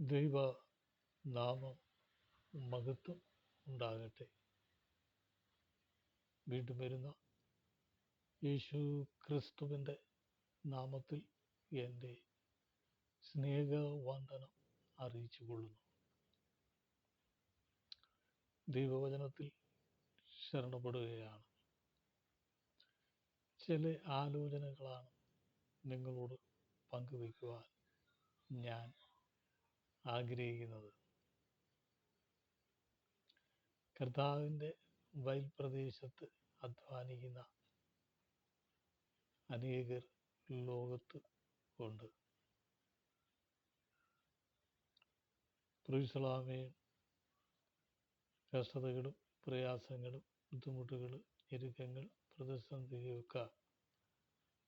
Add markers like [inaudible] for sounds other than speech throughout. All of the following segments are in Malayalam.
ദൈവ നാമം മഹത്വം ഉണ്ടാകട്ടെ. വീണ്ടും വരുന്ന യേശു ക്രിസ്തുവിന്റെ നാമത്തിൽ എന്റെ സ്നേഹവന്ദനം അറിയിച്ചു കൊള്ളുന്നു. ദൈവവചനത്തിൽ ശരണപ്പെടുകയാണ്. ചില ആലോചനകളാണ് നിങ്ങളോട് പങ്കുവയ്ക്കുവാൻ ഞാൻ ആഗ്രഹിക്കുന്നത്. കർത്താവിന്റെ വയൽ പ്രദേശത്ത് അധ്വാനിക്കുന്ന അനേകർ ലോകത്ത് ഉണ്ട്. പ്രിസലാമയും കഷ്ടതകളും പ്രയാസങ്ങളും ബുദ്ധിമുട്ടുകൾ ഞെരുക്കങ്ങൾ പ്രതിസന്ധിയൊക്കെ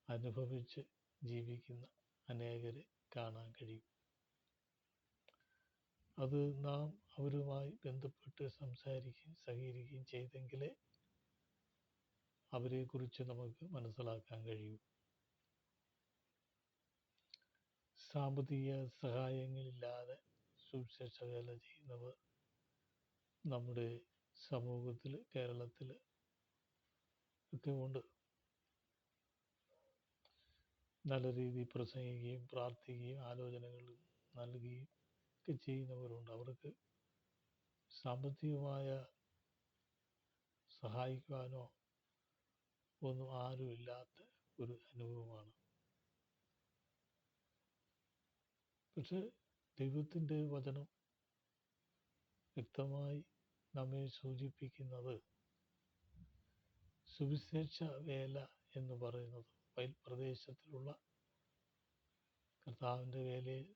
അനുഭവിച്ച് ജീവിക്കുന്ന അനേകരെ കാണാൻ കഴിയും. അത് നാം അവരുമായി ബന്ധപ്പെട്ട് സംസാരിക്കുകയും സഹകരിക്കുകയും ചെയ്തെങ്കിലേ അവരെക്കുറിച്ച് നമുക്ക് മനസ്സിലാക്കാൻ കഴിയൂ. സാമ്പത്തിക സഹായങ്ങളില്ലാതെ സുവിശേഷ വേല ചെയ്യുന്നവർ നമ്മുടെ സമൂഹത്തിൽ കേരളത്തിൽ ഒക്കെ ഉണ്ട്. നല്ല രീതിയിൽ പ്രസംഗിക്കുകയും പ്രാർത്ഥിക്കുകയും ആലോചനകൾ നൽകുകയും ഒക്കെ ചെയ്യുന്നവരുണ്ട്. അവർക്ക് സാമ്പത്തികമായ സഹായിക്കുവാനോ ഒന്നും ആരുമില്ലാത്ത ഒരു അനുഭവമാണ്. പക്ഷെ ദൈവത്തിന്റെ വചനം വ്യക്തമായി നമ്മെ സൂചിപ്പിക്കുന്നത് സുവിശേഷ വേല എന്ന് പറയുന്നത്. വയൽ പ്രദേശത്തിലുള്ള കർത്താവിന്റെ വേലയിൽ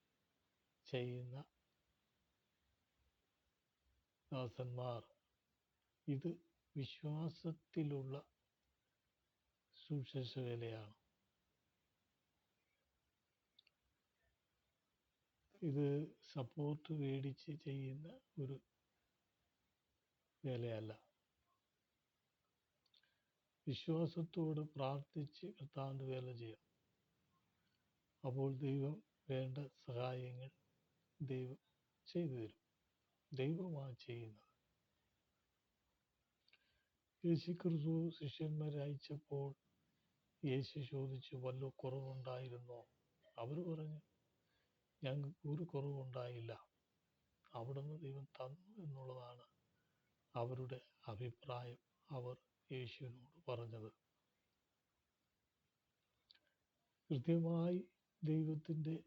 ചെയ്യുന്ന ദാസന്മാർ ഇത് വിശ്വാസത്തിലുള്ള സുവിശേഷ വേലയാണ് ഇത് സപ്പോർട്ട് മേടിച്ച് ചെയ്യുന്ന ഒരു വേലയല്ല. വിശ്വാസത്തോട് പ്രാർത്ഥിച്ച് കർത്താവിന്റെ വേല ചെയ്യാം അപ്പോൾ ദൈവം വേണ്ട സഹായങ്ങൾ ദൈവം ചെയ്തു തരും. ദൈവമാണ് ചെയ്യുന്നത് യേശു ക്രിസ്തു ശിഷ്യന്മാരെ അയച്ചപ്പോൾ യേശു ചോദിച്ചു വല്ല കുറവുണ്ടായിരുന്നോ? അവർ പറഞ്ഞു ഞങ്ങൾക്ക് ഒരു കുറവുണ്ടായില്ല. അവിടുന്ന് ദൈവം തന്നു എന്നുള്ളതാണ് അവരുടെ അഭിപ്രായം അവർ യേശുവിനോട് പറഞ്ഞത്. കൃത്യമായി ദൈവത്തിന്റെ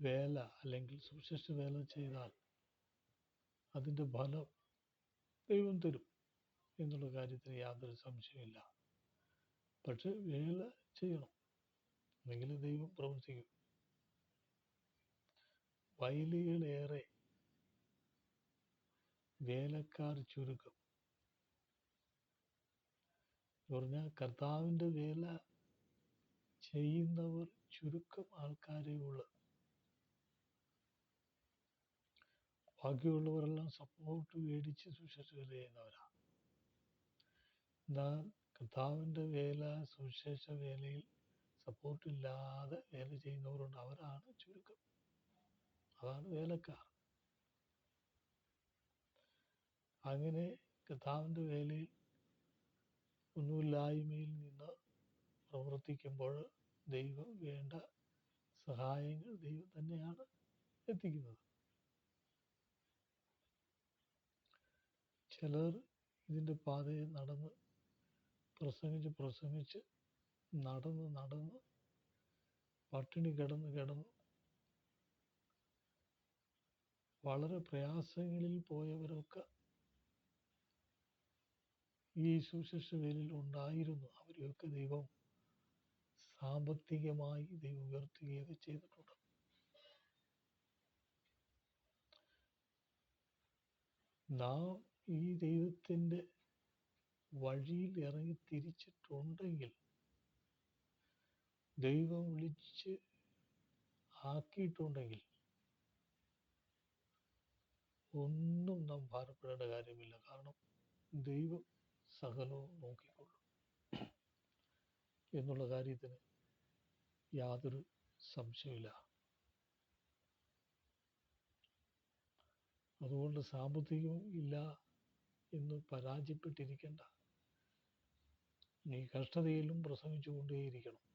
വേല അല്ലെങ്കിൽ സുവിശേഷ വേല ചെയ്താൽ അതിന്റെ ഫലം ദൈവം തരും എന്നുള്ള കാര്യത്തിന് യാതൊരു സംശയമില്ല പക്ഷെ വേല ചെയ്യണം. എന്നെങ്കിലും ദൈവം പ്രവർത്തിക്കും. വയലുകളേറെ വേലക്കാർ ചുരുക്കം. പറഞ്ഞാൽ കർത്താവിന്റെ വേല ചെയ്യുന്നവർ ചുരുക്കം ആൾക്കാരേ ഉള്ളു. ബാക്കിയുള്ളവരെല്ലാം സപ്പോർട്ട് മേടിച്ച് സുവിശേഷ വേല ചെയ്യുന്നവരാണ് എന്നാൽ കർത്താവിന്റെ വേല സുവിശേഷ വേലയിൽ സപ്പോർട്ടില്ലാതെ വേല ചെയ്യുന്നവരുണ്ട്. അവരാണ് ചുരുക്കം. അതാണ് വേലക്കാർ. അങ്ങനെ കർത്താവിന്റെ വേലയിൽ ഒന്നുമില്ലായ്മയിൽ നിന്ന് പ്രവർത്തിക്കുമ്പോൾ ദൈവം വേണ്ട സഹായങ്ങൾ ദൈവം തന്നെയാണ് എത്തിക്കുന്നത്. ചിലർ ഇതിന്റെ പാതയിൽ നടന്ന് പ്രസംഗിച്ച് പ്രസംഗിച്ച് നടന്ന് നടന്ന് പട്ടിണി കിടന്ന് കിടന്ന് വളരെ പ്രയാസങ്ങളിൽ പോയവരൊക്കെ ഈ സുശിഷ വേലിൽ ഉണ്ടായിരുന്നു. അവരെയൊക്കെ ദൈവം സാമ്പത്തികമായി ദൈവം ഉയർത്തുകയൊക്കെ ചെയ്തിട്ടുണ്ട്. നാം ഈ ദൈവത്തിന്റെ വഴിയിൽ ഇറങ്ങി തിരിച്ചിട്ടുണ്ടെങ്കിൽ ദൈവം വിളിച്ച് ആക്കിയിട്ടുണ്ടെങ്കിൽ ഒന്നും നാം ഭാരപ്പെടേണ്ട കാര്യമില്ല. കാരണം ദൈവം സകലവും നോക്കിക്കൊള്ളും എന്നുള്ള കാര്യത്തിന് യാതൊരു സംശയമില്ല അതുകൊണ്ട് സാമ്പത്തികം ഇല്ല എന്ന് പരാജയപ്പെട്ടിരിക്കേണ്ട. നീ കഷ്ടതയിലും പ്രസംഗിച്ചുകൊണ്ടേയിരിക്കണം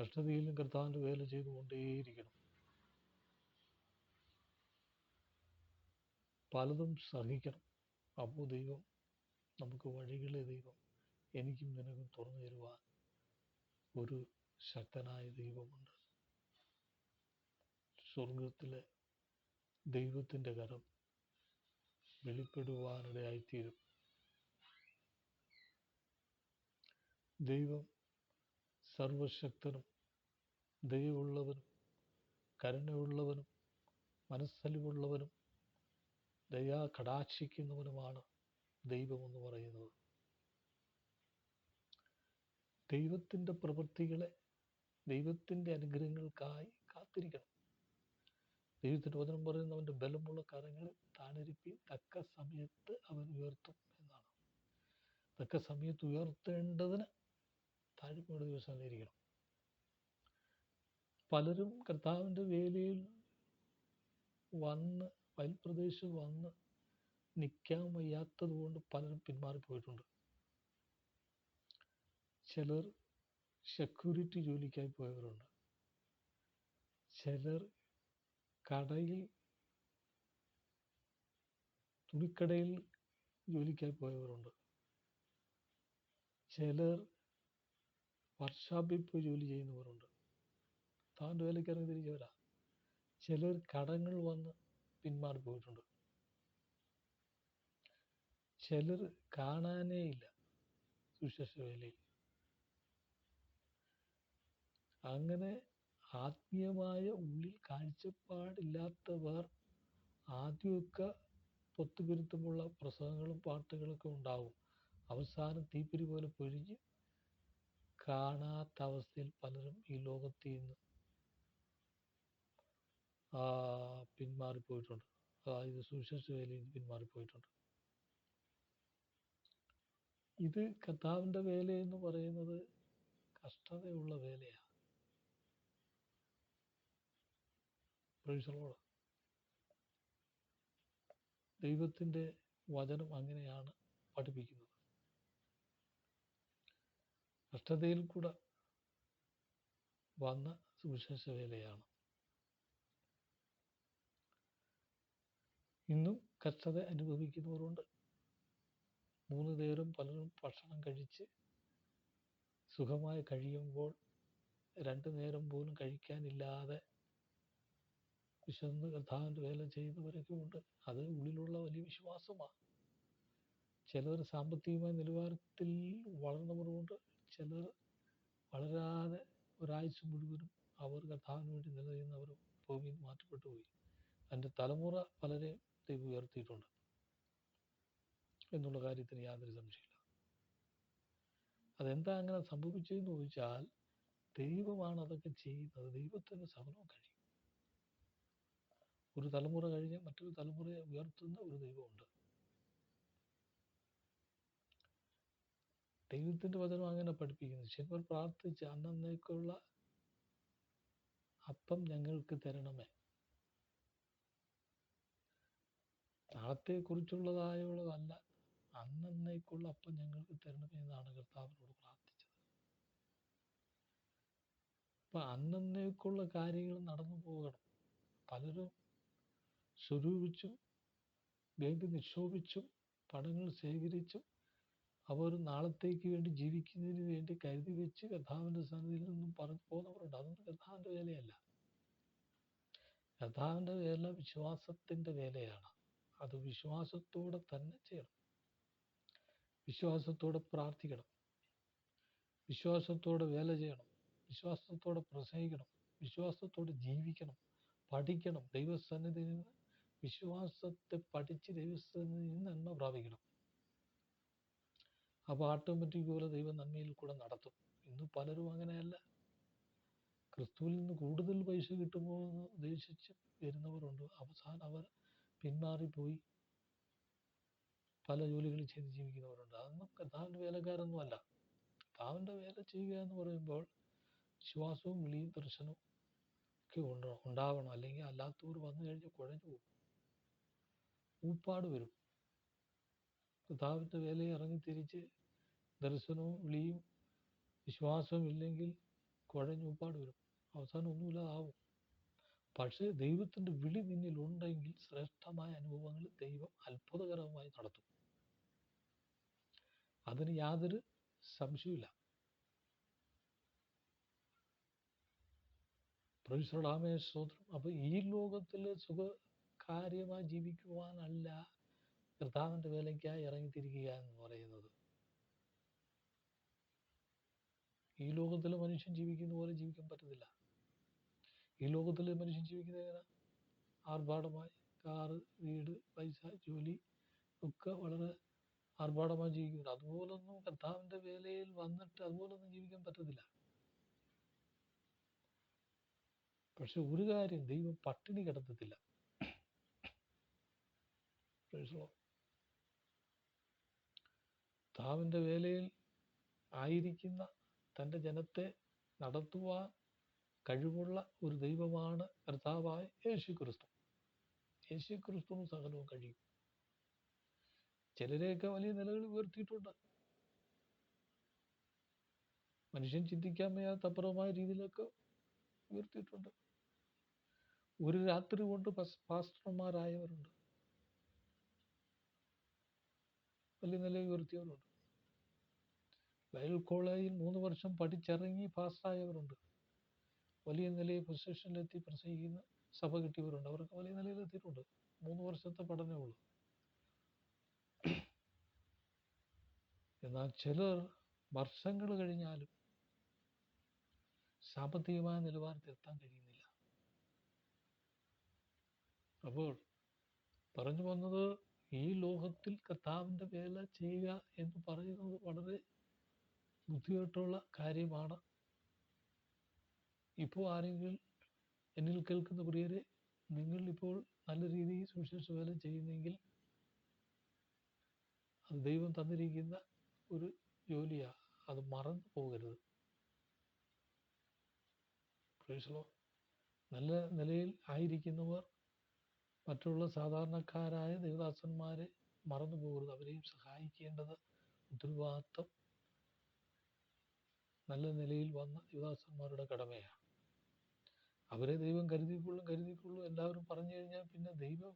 കഷ്ടതയിലും കർത്താവിന്റെ വേല ചെയ്തുകൊണ്ടേയിരിക്കണം പലതും സഹിക്കണം അപ്പോൾ ദൈവം നമുക്ക് വഴികളെ ദൈവം എനിക്കും നിനക്കും തുറന്നു തരുവാൻ ഒരു ശക്തനായ ദൈവമുണ്ട്. സ്വർഗത്തിലെ ദൈവത്തിന്റെ കരം വെളിപ്പെടുവാനിടയായിത്തീരും ദൈവം സർവശക്തനും ദയവുള്ളവനും കരുണയുള്ളവനും മനസ്സലിവുള്ളവനും ദയാ കടാക്ഷിക്കുന്നവനുമാണ് ദൈവമെന്ന് പറയുന്നത്. ദൈവത്തിന്റെ പ്രവൃത്തികളെ ദൈവത്തിന്റെ അനുഗ്രഹങ്ങൾക്കായി കാത്തിരിക്കണം. ദൈവത്തിന്റെ വചനം പറയുന്നവന്റെ ബലമുള്ള കരങ്ങളെ താണിരിപ്പി തക്ക സമയത്ത് അവൻ ഉയർത്തും എന്നാണ്. തക്ക സമയത്ത് ഉയർത്തേണ്ടതിന് താഴ്മയുടെ ദിവസം ഇരിക്കണം പലരും കർത്താവിന്റെ വേലയിൽ വന്ന് വയൽപ്രദേശത്ത് വന്ന് നിൽക്കാൻ വയ്യാത്തത് കൊണ്ട് പലരും പിന്മാറിപ്പോയിട്ടുണ്ട്. ചിലർ സെക്യൂരിറ്റി ജോലിക്കായി പോയവരുണ്ട്. ചിലർ കടയിൽ തുണിക്കടയിൽ ജോലിക്കായി പോയവരുണ്ട്. ചിലർ വർക്ക്ഷോപ്പിൽ പോയി ജോലി ചെയ്യുന്നവരുണ്ട്. താന്റെ വേലയ്ക്കിറങ്ങി തിരിച്ചവരാ ചിലർ കടങ്ങൾ വന്ന് പിന്മാറിപ്പോയിട്ടുണ്ട് ചിലർ കാണാനേ ഇല്ല സുശേഷ വേലയിൽ. അങ്ങനെ ആത്മീയമായ ഉള്ളിൽ കാഴ്ചപ്പാടില്ലാത്തവർ ആദ്യമൊക്കെ പൊത്തുപിരുത്തമുള്ള പ്രസംഗങ്ങളും പാട്ടുകളൊക്കെ ഉണ്ടാവും. അവസാനം തീപ്പിരി പോലെ പൊഴിഞ്ഞ് കാണാത്ത അവസ്ഥയിൽ പലരും ഈ ലോകത്തിൽ നിന്ന് പിന്മാറിപ്പോയിട്ടുണ്ട്. അതായത് സുവിശേഷ വേലയിൽ പിന്മാറിപ്പോയിട്ടുണ്ട്. ഇത് കർത്താവിന്റെ വേല എന്ന് പറയുന്നത് കഷ്ടതയുള്ള വേലയാണ് പ്രൊഫസറോട് ദൈവത്തിന്റെ വചനം അങ്ങനെയാണ് പഠിപ്പിക്കുന്നത്. കഷ്ടതയിൽ കൂടെ വന്ന സുവിശേഷ വേലയാണ്. ഇന്നും കഷ്ടത അനുഭവിക്കുന്നവരുണ്ട്. മൂന്ന് നേരം പലരും ഭക്ഷണം കഴിച്ച് സുഖമായി കഴിയുമ്പോൾ രണ്ടു നേരം പോലും കഴിക്കാനില്ലാതെ വിശന്ന് കർത്താവിന്റെ വേല ചെയ്യുന്നവരൊക്കെ ഉണ്ട്. അത് ഉള്ളിലുള്ള വലിയ വിശ്വാസമാണ്. ചിലർ സാമ്പത്തികമായ നിലവാരത്തിൽ വളർന്നവരുമുണ്ട്. ചിലർ വളരാതെ ഒരാഴ്ച മുഴുവനും അവർ കർത്താവിന് വേണ്ടി നിലനിന്നവർ ഭൂമിയിൽ മാറ്റപ്പെട്ടു പോയി. അതിന്റെ തലമുറ പലരെ ദൈവം ഉയർത്തിയിട്ടുണ്ട്. എന്നുള്ള കാര്യത്തിന് യാതൊരു സംശയമില്ല അതെന്താ അങ്ങനെ സംഭവിച്ചതെന്ന് ചോദിച്ചാൽ ദൈവമാണ് അതൊക്കെ ചെയ്യുന്നത്. ദൈവത്തിന്റെ സമരവും കഴിയും. ഒരു തലമുറ കഴിഞ്ഞ് മറ്റൊരു തലമുറയെ ഉയർത്തുന്ന ഒരു ദൈവമുണ്ട്. ദൈവത്തിന്റെ വചനം അങ്ങനെ പഠിപ്പിക്കുന്നു. ശിവർ പ്രാർത്ഥിച്ച് അന്നേക്കുള്ള അപ്പം ഞങ്ങൾക്ക് തരണമേ. നാളത്തെക്കുറിച്ചുള്ളതായുള്ളതല്ല അന്നേക്കുള്ള അപ്പം ഞങ്ങൾക്ക് തരണമേ എന്നാണ് കർത്താവിനോട് പ്രാർത്ഥിച്ചത്. അപ്പൊ അന്നേക്കുള്ള കാര്യങ്ങൾ നടന്നു പോകണം. പലരും സ്വരൂപിച്ചും ബാങ്ക് നിക്ഷോഭിച്ചും പണങ്ങൾ ശേഖരിച്ചും അവർ നാളത്തേക്ക് വേണ്ടി ജീവിക്കുന്നതിന് വേണ്ടി കരുതി വെച്ച് കഥാവിന്റെ സന്നിധിയിൽ നിന്നും പറഞ്ഞു പോകുന്നവരുണ്ട്. അതൊന്നും കഥാവിന്റെ വേലയല്ല. കഥാവിന്റെ വേല വിശ്വാസത്തിന്റെ വേലയാണ്. അത് വിശ്വാസത്തോടെ തന്നെ ചെയ്യണം. വിശ്വാസത്തോടെ പ്രാർത്ഥിക്കണം. വിശ്വാസത്തോടെ വേല ചെയ്യണം. വിശ്വാസത്തോടെ പ്രസംഗിക്കണം. വിശ്വാസത്തോടെ ജീവിക്കണം. പഠിക്കണം. ദൈവസന്നിധിയിൽ നിന്ന് വിശ്വാസത്തെ പഠിച്ച് നിന്ന് നന്മ പ്രാപിക്കണം. അപ്പോൾ ഓട്ടോമാറ്റിക് പോലെ ദൈവം നന്മയിൽ കൂടെ നടത്തും. ഇന്ന് പലരും അങ്ങനെയല്ല. ക്രിസ്തുവിൽ നിന്ന് കൂടുതൽ പൈസ കിട്ടുമോ എന്ന് ഉദ്ദേശിച്ച് വരുന്നവരുണ്ട്. അവസാനം അവർ പിന്മാറിപ്പോയി. പല ജോലികളും ചെയ്ത് ജീവിക്കുന്നവരുണ്ട്. അതൊന്നും വേലക്കാരൊന്നും വേലക്കാരൊന്നുമല്ല. കഥാവിന്റെ വേല ചെയ്യുക എന്ന് പറയുമ്പോൾ വിശ്വാസവും വിളിയും ദർശനവും ഒക്കെ ഉണ്ട്? ഉണ്ടാവണം. അല്ലെങ്കിൽ അല്ലാത്തവർ വന്നു കഴിഞ്ഞാൽ കുഴഞ്ഞു പോകും. ഊപ്പാട് വരും. കർത്താവിന്റെ വേലയിൽ ഇറങ്ങി തിരിച്ച് ദർശനവും വിളിയും വിശ്വാസവും ഇല്ലെങ്കിൽ കുഴഞ്ഞൂപ്പാട് വരും. അവസാനം ഒന്നുമില്ലാതാവും പക്ഷേ ദൈവത്തിന്റെ വിളി നിന്നിലുണ്ടെങ്കിൽ ശ്രേഷ്ഠമായ അനുഭവങ്ങൾ ദൈവം അത്ഭുതകരമായി നടത്തും. അതിന് യാതൊരു സംശയമില്ല പ്രവിശ്രടാമേ സ്തോത്രം. അപ്പൊ ഈ ലോകത്തിൽ സുഖകാര്യമായി ജീവിക്കുവാനല്ല കർത്താവിന്റെ വേലയ്ക്കായി ഇറങ്ങിത്തിരിക്കുക എന്ന് പറയുന്നത്. ഈ ലോകത്തിൽ മനുഷ്യൻ ജീവിക്കുന്ന പോലെ ജീവിക്കാൻ പറ്റത്തില്ല. ഈ ലോകത്തിൽ മനുഷ്യൻ ജീവിക്കുന്നത് എങ്ങനെ? ആർഭാടമായി കാറ് വീട് പൈസ ജോലി ഒക്കെ വളരെ ആർഭാടമായി ജീവിക്കുന്നുണ്ട്. അതുപോലൊന്നും കർത്താവിന്റെ വേലയിൽ വന്നിട്ട് അതുപോലൊന്നും ജീവിക്കാൻ പറ്റത്തില്ല. പക്ഷെ ഒരു കാര്യം ദൈവം പട്ടിണി കിടത്തത്തില്ല. Lord. കർത്താവിന്റെ വേലയിൽ ആയിരിക്കുന്ന തന്റെ ജനത്തെ നടത്തുവാൻ കഴിവുള്ള ഒരു ദൈവമാണ് കർത്താവായ യേശു ക്രിസ്തു യേശു ക്രിസ്തുവും സകലവും കഴിയും. ചിലരെയൊക്കെ വലിയ നിലകൾ ഉയർത്തിയിട്ടുണ്ട്. മനുഷ്യൻ ചിന്തിക്കാൻ വയ്യാത്ത അപ്പുറമായ രീതിയിലൊക്കെ ഉയർത്തിയിട്ടുണ്ട്. ഒരു രാത്രി കൊണ്ട് പസ് പാസ്റ്റർമാരായവരുണ്ട്. വലിയ നിലയിൽ ഉയർത്തിയവരുണ്ട് ബൈബിൾ കോളേജിൽ മൂന്ന് വർഷം പഠിച്ചിറങ്ങി പാസ്സായവരുണ്ട്. വലിയ നിലയിൽ പൊസിഷനിലെത്തി പ്രസംഗിക്കുന്ന സഭ കിട്ടിയവരുണ്ട്. അവർക്ക് വലിയ നിലയിൽ എത്തിയിട്ടുണ്ട്. മൂന്ന് വർഷത്തെ പഠനമേ ഉള്ളൂ. എന്നാൽ ചിലർ വർഷങ്ങൾ കഴിഞ്ഞാലും സാമ്പത്തികമായ നിലവാരത്തിൽ എത്താൻ കഴിയുന്നില്ല. അപ്പോൾ പറഞ്ഞു വന്നത് ഈ ലോകത്തിൽ കർത്താവിന്റെ വേല ചെയ്യുക എന്ന് പറയുന്നത് വളരെ ബുദ്ധിമുട്ടുള്ള കാര്യമാണ്. ഇപ്പോൾ ആരെങ്കിലും എന്നിൽ കേൾക്കുന്ന പ്രിയരെ നിങ്ങൾ ഇപ്പോൾ നല്ല രീതിയിൽ സുവിശേഷ വേല ചെയ്യുന്നെങ്കിൽ അത് ദൈവം തന്നിരിക്കുന്ന ഒരു ജോലിയാണ് അത് മറന്നു പോകരുത്. നല്ല നിലയിൽ ആയിരിക്കുന്നവർ മറ്റുള്ള സാധാരണക്കാരായ ദേവദാസന്മാരെ മറന്നു പോകരുത് അവരെയും സഹായിക്കേണ്ടത് ഉത്തരവാദിത്വം നല്ല നിലയിൽ വന്ന ദേവദാസന്മാരുടെ കടമയാണ്. അവരെ ദൈവം കരുതിക്കൊള്ളും കരുതിക്കൊള്ളും എല്ലാവരും പറഞ്ഞു കഴിഞ്ഞാൽ പിന്നെ ദൈവം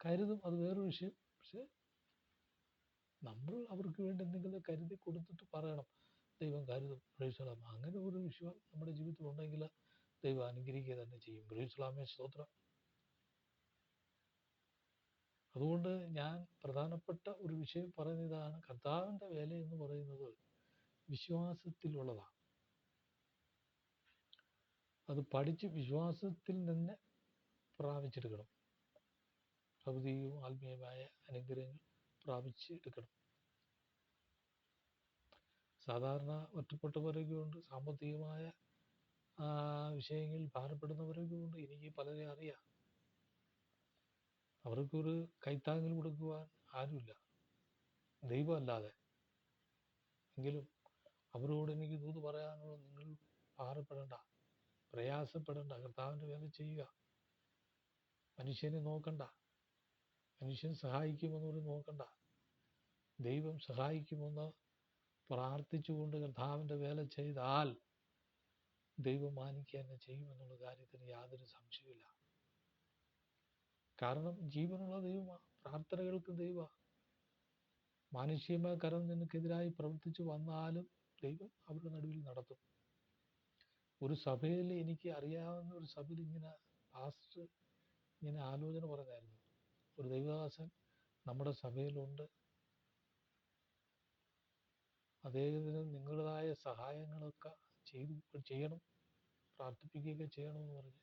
കരുതും. അത് വേറൊരു വിഷയം. പക്ഷെ നമ്മൾ അവർക്ക് വേണ്ടി എന്തെങ്കിലും കരുതി കൊടുത്തിട്ട് പറയണം. ദൈവം കരുതും. അങ്ങനെ ഒരു വിഷയം നമ്മുടെ ജീവിതത്തിൽ ഉണ്ടെങ്കിൽ ദൈവം അനുഗ്രഹിക്കുക തന്നെ ചെയ്യും. പ്രേക്ഷലാമേ സ്തോത്രം. അതുകൊണ്ട് ഞാൻ പ്രധാനപ്പെട്ട ഒരു വിഷയം പറയുന്ന ഇതാണ്. കർത്താവിന്റെ വേല എന്ന് പറയുന്നത് വിശ്വാസത്തിലുള്ളതാണ്. അത് പഠിച്ച് വിശ്വാസത്തിൽ നിന്ന് പ്രാപിച്ചെടുക്കണം. ഭൗതികവും ആത്മീയമായ അനുഗ്രഹങ്ങൾ പ്രാപിച്ചെടുക്കണം സാധാരണ ഒറ്റപ്പെട്ടവരൊക്കെ ഉണ്ട്. സാമ്പത്തികമായ വിഷയങ്ങളിൽ ഭാരപ്പെടുന്നവരൊക്കെ ഉണ്ട് എനിക്ക് പലരെ അറിയാം. അവർക്കൊരു കൈത്താങ്ങൽ കൊടുക്കുവാൻ ആരുമില്ല. ദൈവമല്ലാതെ. എങ്കിലും അവരോട് എനിക്ക് ദൂത് പറയാനുള്ള നിങ്ങൾ ഭാരപ്പെടേണ്ട. പ്രയാസപ്പെടേണ്ട. കർത്താവിന്റെ വേല ചെയ്യുക. മനുഷ്യനെ നോക്കണ്ട. മനുഷ്യൻ സഹായിക്കുമെന്നൊരു നോക്കണ്ട. ദൈവം സഹായിക്കുമെന്ന് പ്രാർത്ഥിച്ചുകൊണ്ട് കർത്താവിന്റെ വേല ചെയ്താൽ ദൈവം മാനിക്കുക തന്നെ ചെയ്യുമെന്നുള്ള കാര്യത്തിന് യാതൊരു സംശയമില്ല കാരണം ജീവനുള്ള ദൈവമാണ് പ്രാർത്ഥനകൾക്ക് ദൈവ മാനുഷികമായ കരം നിനക്കെതിരായി പ്രവർത്തിച്ചു വന്നാലും ദൈവം അവരുടെ നടുവിൽ നടത്തും. ഒരു സഭയിൽ എനിക്ക് അറിയാവുന്ന ഒരു സഭയിൽ ഇങ്ങനെ പാസ്റ്റ് ഇങ്ങനെ ആലോചന പറഞ്ഞായിരുന്നു. ഒരു ദൈവദാസൻ നമ്മുടെ സഭയിലുണ്ട്. അദ്ദേഹത്തിന് നിങ്ങളുടേതായ സഹായങ്ങളൊക്കെ ചെയ്തു ചെയ്യണം പ്രാർത്ഥിപ്പിക്കുകയൊക്കെ ചെയ്യണമെന്ന് പറഞ്ഞ്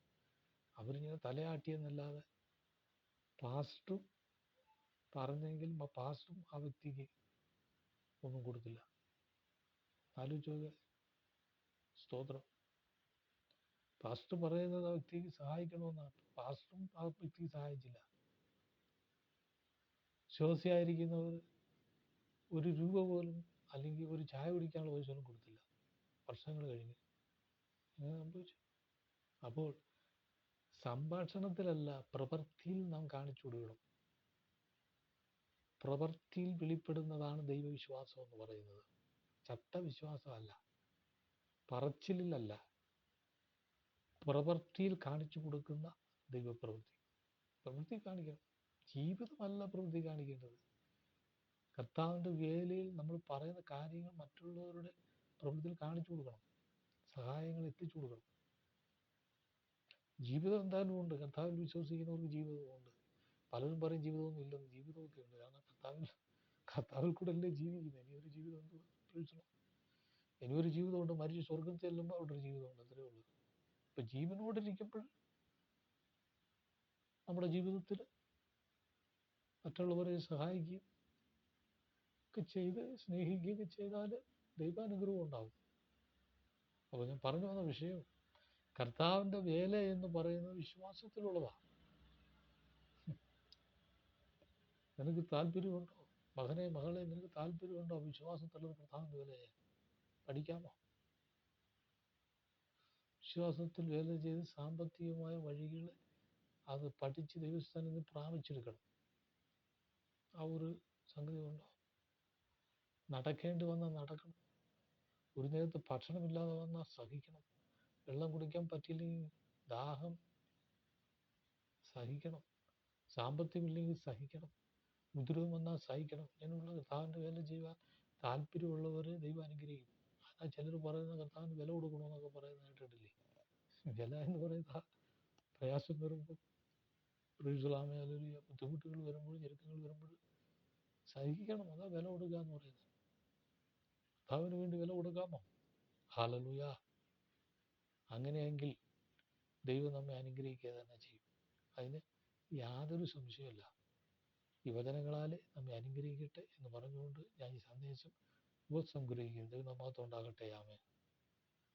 അവരിങ്ങനെ തലയാട്ടിയെന്നല്ലാതെ പാസ്റ്റും പറഞ്ഞെങ്കിൽ ആ പാസ്റ്റും ആ വ്യക്തിക്ക് ഒന്നും കൊടുത്തില്ല. ആലോചിച്ചോ സ്തോത്രം. പാസ്റ്റർ പറയുന്നത് ആ വ്യക്തിക്ക് സഹായിക്കണമെന്നാണ്. പാസ്റ്ററും ആ വ്യക്തിക്ക് സഹായിച്ചില്ല. വിശ്വാസിയായിരിക്കുന്നവർ ഒരു രൂപ പോലും അല്ലെങ്കിൽ ഒരു ചായ കുടിക്കാനുള്ള പൈസ കൊടുത്തില്ല. വർഷങ്ങൾ കഴിഞ്ഞ്. സംഭവിച്ചു അപ്പോൾ സംഭാഷണത്തിലല്ല പ്രവൃത്തിയിൽ നാം കാണിച്ചു കൊടുക്കണം. പ്രവൃത്തിയിൽ വെളിപ്പെടുന്നതാണ് ദൈവവിശ്വാസം എന്ന് പറയുന്നത്. ചട്ടവിശ്വാസമല്ല. പറച്ചിലല്ല പ്രവൃത്തിയിൽ കാണിച്ചു കൊടുക്കുന്ന ദൈവപ്രവൃത്തി. പ്രവൃത്തി കാണിക്കണം. ജീവിതമല്ല പ്രവൃത്തി കാണിക്കേണ്ടത്. കർത്താവിന്റെ വേലയിൽ നമ്മൾ പറയുന്ന കാര്യങ്ങൾ മറ്റുള്ളവരുടെ പ്രവൃത്തിയിൽ കാണിച്ചു കൊടുക്കണം. സഹായങ്ങൾ എത്തിച്ചു കൊടുക്കണം. ജീവിതം എന്തായാലും ഉണ്ട്. കർത്താവിൽ വിശ്വസിക്കുന്നവർക്ക് ജീവിതമുണ്ട് പലരും പറയും ജീവിതമൊന്നും ഇല്ലെന്ന്. ജീവിതമൊക്കെ ഉണ്ട്. കാരണം കർത്താവിൽ കർത്താവിൽ കൂടെ അല്ലേ ജീവിക്കുന്നത്? ഇനി ഒരു ജീവിതം എന്ത് പ്രയോജനം? ഇനിയൊരു ജീവിതമുണ്ട്. മരിച്ച് സ്വർഗം ചെല്ലുമ്പോൾ അവിടെ ഒരു ജീവിതമുണ്ട്. അത്രേ ഉള്ളൂ. ഇപ്പൊ ജീവനോടിരിക്കുമ്പോൾ നമ്മുടെ ജീവിതത്തിൽ മറ്റുള്ളവരെ സഹായിക്കുകയും ഒക്കെ ചെയ്ത് സ്നേഹിക്കുകയൊക്കെ ചെയ്താൽ ദൈവാനുഗ്രഹം ഉണ്ടാവും അപ്പോൾ ഞാൻ പറഞ്ഞു വന്ന വിഷയം കർത്താവിന്റെ വേല എന്ന് പറയുന്നത് വിശ്വാസത്തിലുള്ളതാണ്. [laughs] നിനക്ക് താല്പര്യമുണ്ടോ? മകനെ മകളെ നിനക്ക് താല്പര്യമുണ്ടോ? വിശ്വാസത്തിലുള്ള പ്രധാന വേലയെ പഠിക്കാമോ? വിശ്വാസത്തിൽ വേല ചെയ്ത് സാമ്പത്തികമായ വഴികൾ അത് പഠിച്ച് ദൈവസ്ഥാനിൽ നിന്ന് പ്രാപിച്ചെടുക്കണം. ആ ഒരു സംഗതി ഉണ്ടോ? നടക്കേണ്ടി വന്നാൽ നടക്കണം. ഒരു നേരത്തെ ഭക്ഷണമില്ലാതെ വന്നാൽ സഹിക്കണം. വെള്ളം കുടിക്കാൻ പറ്റിയില്ലെങ്കിൽ ദാഹം സഹിക്കണം. സാമ്പത്തികമില്ലെങ്കിൽ സഹിക്കണം. മുദ്രവും വന്നാൽ സഹിക്കണം. ഇങ്ങനെയുള്ള കർത്താവിന്റെ വേല ചെയ്യാൻ താല്പര്യമുള്ളവർ ദൈവം അനുഗ്രഹിക്കും. അതാ ചിലർ പറയുന്ന കർത്താവിന് വില കൊടുക്കണമെന്നൊക്കെ പറയുന്നത് കേട്ടിട്ടില്ലേ? വില എന്ന് പറയുന്ന പ്രയാസം വരുമ്പോൾ അല്ലെങ്കിൽ ബുദ്ധിമുട്ടുകൾ വരുമ്പോൾ ഞെരുക്കങ്ങൾ വരുമ്പോൾ സഹിക്കണം. അതാ വില കൊടുക്കുക എന്ന് പറയുന്നത്. കർത്താവിന് വേണ്ടി വില കൊടുക്കാമോ? ഹാലലുയ അങ്ങനെയെങ്കിൽ ദൈവം നമ്മെ അനുഗ്രഹിക്കുക തന്നെ ചെയ്യും. അതിന് യാതൊരു സംശയമല്ല ഈ വചനങ്ങളാൽ നമ്മെ അനുഗ്രഹിക്കട്ടെ എന്ന് പറഞ്ഞുകൊണ്ട് ഞാൻ ഈ സന്ദേശം ഉപസംഗ്രഹിക്കുന്നത് നമ്മാത്തോണ്ടാകട്ടെ ആമേ